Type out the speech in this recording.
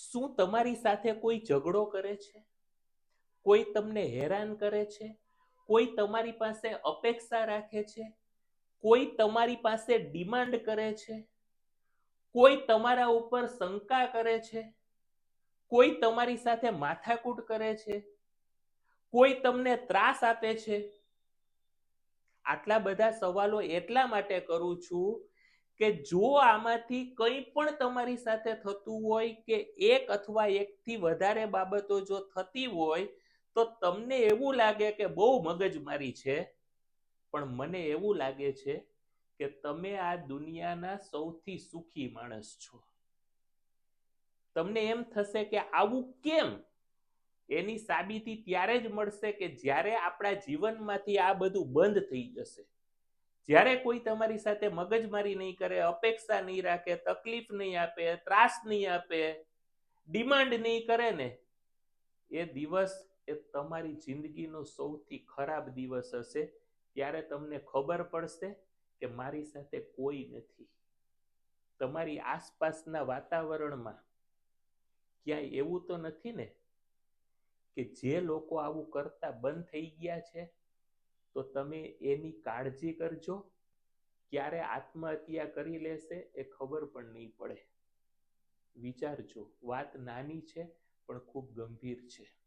શું તમારી સાથે કોઈ ઝઘડો કરે છે? કોઈ તમને હેરાન કરે છે? કોઈ તમારી પાસે અપેક્ષા રાખે છે? કોઈ તમારી પાસે ડિમાન્ડ કરે છે? કોઈ તમારા ઉપર શંકા કરે છે? કોઈ તમારી સાથે માથાકૂટ કરે છે? કોઈ તમને ત્રાસ આપે છે? આટલા બધા સવાલો એટલા માટે કરું છું કે જો આમાંથી કંઈ પણ તમારી સાથે થતું હોય કે એક અથવા એકથી વધારે બાબતો જો થતી હોય, તો તમને એવું લાગે કે બહુ મગજમારી છે. પણ મને એવું લાગે છે કે તમે આ દુનિયાના સૌથી સુખી માણસ છો. તમને એમ થશે કે આવું કેમ? એની સાબિતી ત્યારે જ મળશે કે જ્યારે આપણા જીવનમાંથી આ બધું બંધ થઈ જશે. જ્યારે કોઈ તમારી સાથે મગજમારી નહીં કરે, અપેક્ષા નહીં રાખે, તકલીફ નહીં આપે, ત્રાસ નહીં આપે, ડિમાન્ડ નહીં કરે ને, એ દિવસ એ તમારી જિંદગીનો સૌથી ખરાબ દિવસ હશે. ત્યારે તમને ખબર પડશે કે મારી સાથે કોઈ નથી. તમારી આસપાસના વાતાવરણમાં ક્યાંય એવું તો નથી ને કે જે લોકો આવું કરતા બંધ થઈ ગયા છે? તો તમે એની કાળજી કરજો. ક્યારે આત્મહત્યા કરી લેશે એ ખબર પણ નહીં પડે. વિચારજો, વાત નાની છે, પણ ખૂબ ગંભીર છે.